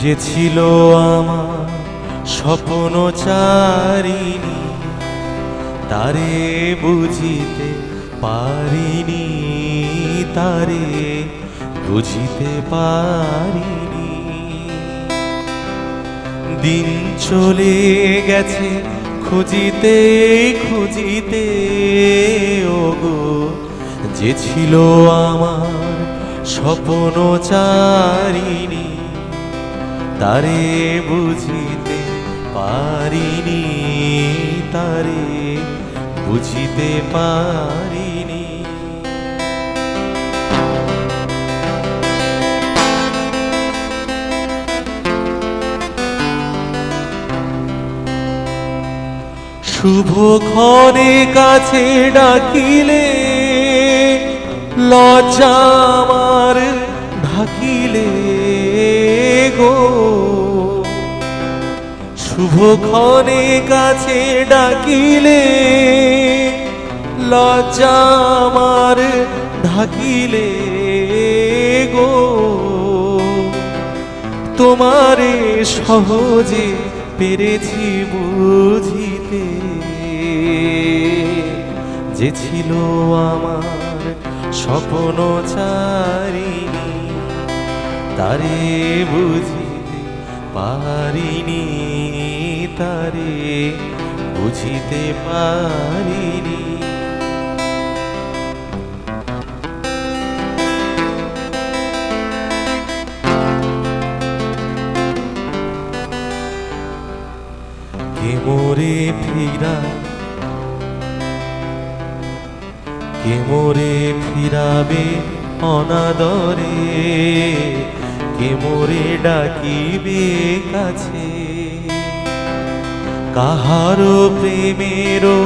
যে ছিল আমার স্বপ্ন চারিণী, তারে বুঝিতে পারিনি, তারে বুঝিতে পারিনি। দিন চলে গেছে, খুঁজিতে খুঁজিতে, ওগো, যে ছিল আমার স্বপ্ন চারিণী তারে বুঝিতে পারিনি তারে বুঝিতে পারিনি। শুভ ক্ষণে কাছে ডাকিলে লজ্জা আমার ঢাকিলে। শুভ ক্ষণে কাছে ডাকিলে, লজ্জা আমার ঢাকিলে গো। তোমারে সহজে পেরেছি বুঝিতে। যে ছিল আমার স্বপ্ন চারিণী তারে বুঝিতে পারিনি। তারে বুঝিতে পারিনি। মোরে ফিরা? কে মোরে ফিরাবে অনাদরে? কে মোরে ডাকিবে কাছে? কাহারো প্রেমেরও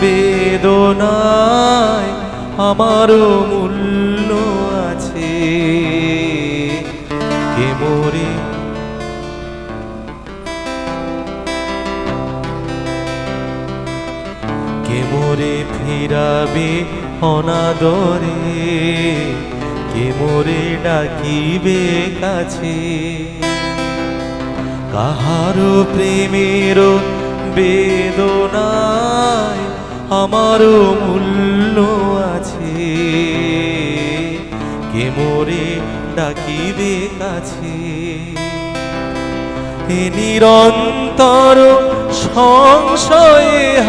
বেদনায় আমারও মূল্য আছে। কে মোরে। কে মোরে ফিরাবে অনাদরে? কে মোরে ডাকিবে কাছে? কাহারো প্রেমেরও বেদনায় আমারও মূল্য আছে। কে মোরে ডাকিবে কাছে? এ নিরন্তর সংশয়ে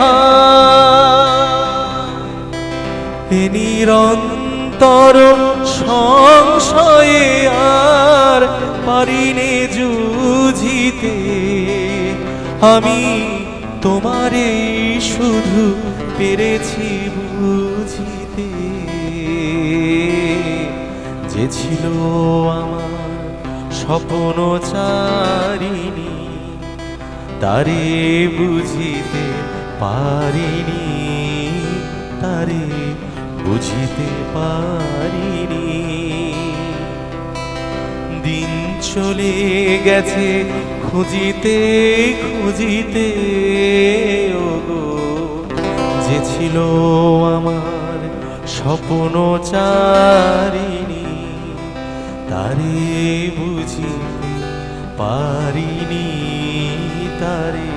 এ নিরন্তর সংশয়ে আর পারিনে জুঝিতে আমি তোমারে শুধু পেরেছি বুঝিতে। যে ছিল আমার স্বপ্ন চারিণী, তারে বুঝিতে পারিনি, তারে বুঝিতে পারিনি। দিন চলে গেছে খুঁজিতে খুঁজিতে ওগো যে ছিল আমার স্বপ্ন চারিণী তারে বুঝিতে পারিনি তারে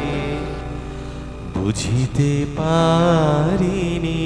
বুঝিতে পারিনি।